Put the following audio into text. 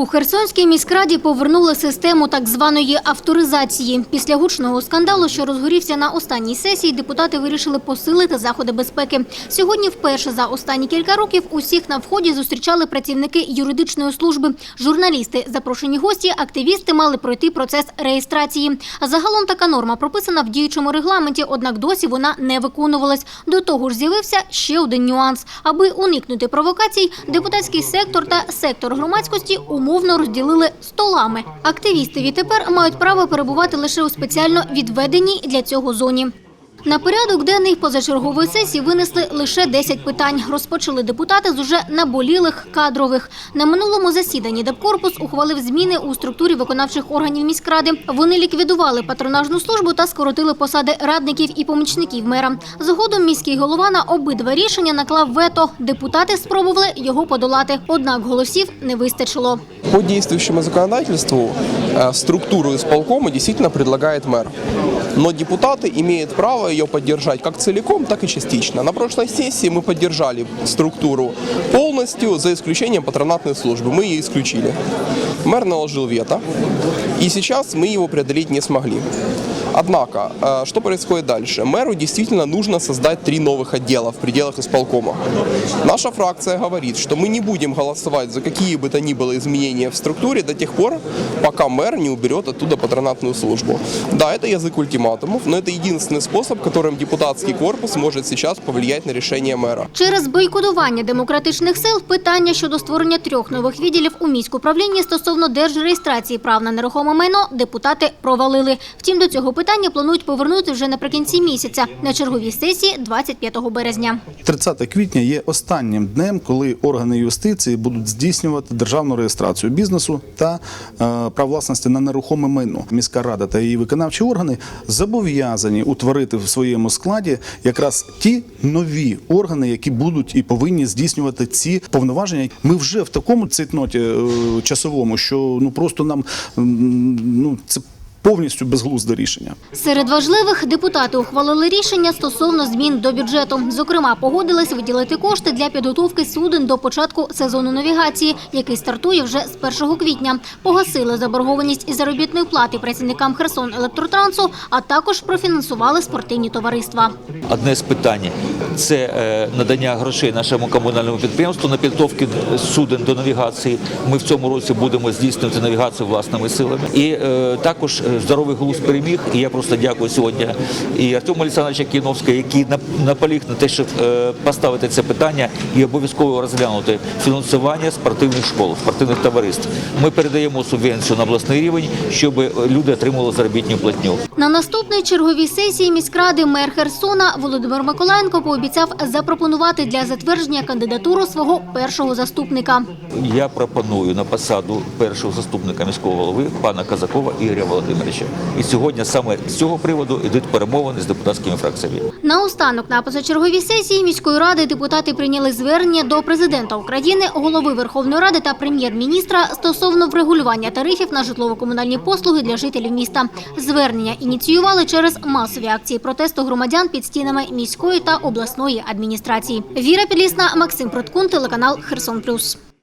У Херсонській міськраді повернули систему так званої авторизації. Після гучного скандалу, що розгорівся на останній сесії, депутати вирішили посилити заходи безпеки. Сьогодні вперше за останні кілька років усіх на вході зустрічали працівники юридичної служби. Журналісти, запрошені гості, активісти мали пройти процес реєстрації. Загалом така норма прописана в діючому регламенті, однак досі вона не виконувалась. До того ж з'явився ще один нюанс. Аби уникнути провокацій, депутатський сектор та сектор громадськості умовно розділили столами. Активісти відтепер мають право перебувати лише у спеціально відведеній для цього зоні. На порядок денний позачергової сесії винесли лише 10 питань. Розпочали депутати з уже наболілих кадрових. На минулому засіданні Депкорпус ухвалив зміни у структурі виконавчих органів міськради. Вони ліквідували патронажну службу та скоротили посади радників і помічників мера. Згодом міський голова на обидва рішення наклав вето. Депутати спробували його подолати. Однак голосів не вистачило. По действующему законодательству э, структуру исполкома действительно предлагает мэр Но депутаты имеют право ее поддержать как целиком, так и частично. На прошлой сессии мы поддержали структуру полностью, за исключением патронатной службы. Мы ее исключили. Мэр наложил вето, и сейчас мы его преодолеть не смогли. Однако, э, что происходит дальше? Мэру действительно нужно создать три новых отдела в пределах исполкома. Наша фракция говорит, что мы не будем голосовать за какие бы то ни было изменения в структуре до тех пор, пока мэр не уберет оттуда патронатную службу. Да, это язык ультиматумов, но это единственный способ, которым депутатский корпус может сейчас повлиять на решение мэра. Через бойкотування демократичних сил питання щодо створення трьох нових відділів у міськуправлінні стосовно держреєстрації прав на нерухоме майно депутати провалили. Втім, до цього питання планують повернути вже наприкінці місяця на черговій сесії 25 березня. 30 квітня є останнім днем, коли органи юстиції будуть здійснювати державну реєстрацію бізнесу та е, прав власності на нерухоме майно. Міська рада та її виконавчі органи зобов'язані утворити в своєму складі якраз ті нові органи, які будуть і повинні здійснювати ці повноваження. Ми вже в такому цитноті е, часовому, що ну просто нам ну це повністю безглузде рішення. Серед важливих депутати ухвалили рішення стосовно змін до бюджету. Зокрема, погодились виділити кошти для підготовки суден до початку сезону навігації, який стартує вже з 1 квітня. Погасили заборгованість із заробітної плати працівникам Херсон електротрансу, а також профінансували спортивні товариства. Одне з питань це е, надання грошей нашому комунальному підприємству на підготовки суден до навігації. Ми в цьому році будемо здійснювати навігацію власними силами. І е, також е, здоровий глузд переміг. І я просто дякую сьогодні і Артему Олександровичу Кіновському, який нап- наполіг на те, щоб е, поставити це питання і обов'язково розглянути фінансування спортивних школ, спортивних товариств. Ми передаємо субвенцію на обласний рівень, щоб люди отримували заробітну платню. На наступній черговій сесії міськради мер Херсона Володимир Миколаєнко пообіцяв запропонувати для затвердження кандидатуру свого першого заступника. Я пропоную на посаду першого заступника міського голови пана Казакова Ігоря Володимировича. І сьогодні саме з цього приводу йдуть перемовини з депутатськими фракціями. Наостанок на позачерговій сесії міської ради депутати прийняли звернення до президента України, голови Верховної Ради та прем'єр-міністра стосовно врегулювання тарифів на житлово-комунальні послуги для жителів міста. Звернення ініціювали через масові акції протесту громадян під стінами міської та обласної адміністрації. Віра Підлісна, Максим Проткун, телеканал Херсон Плюс.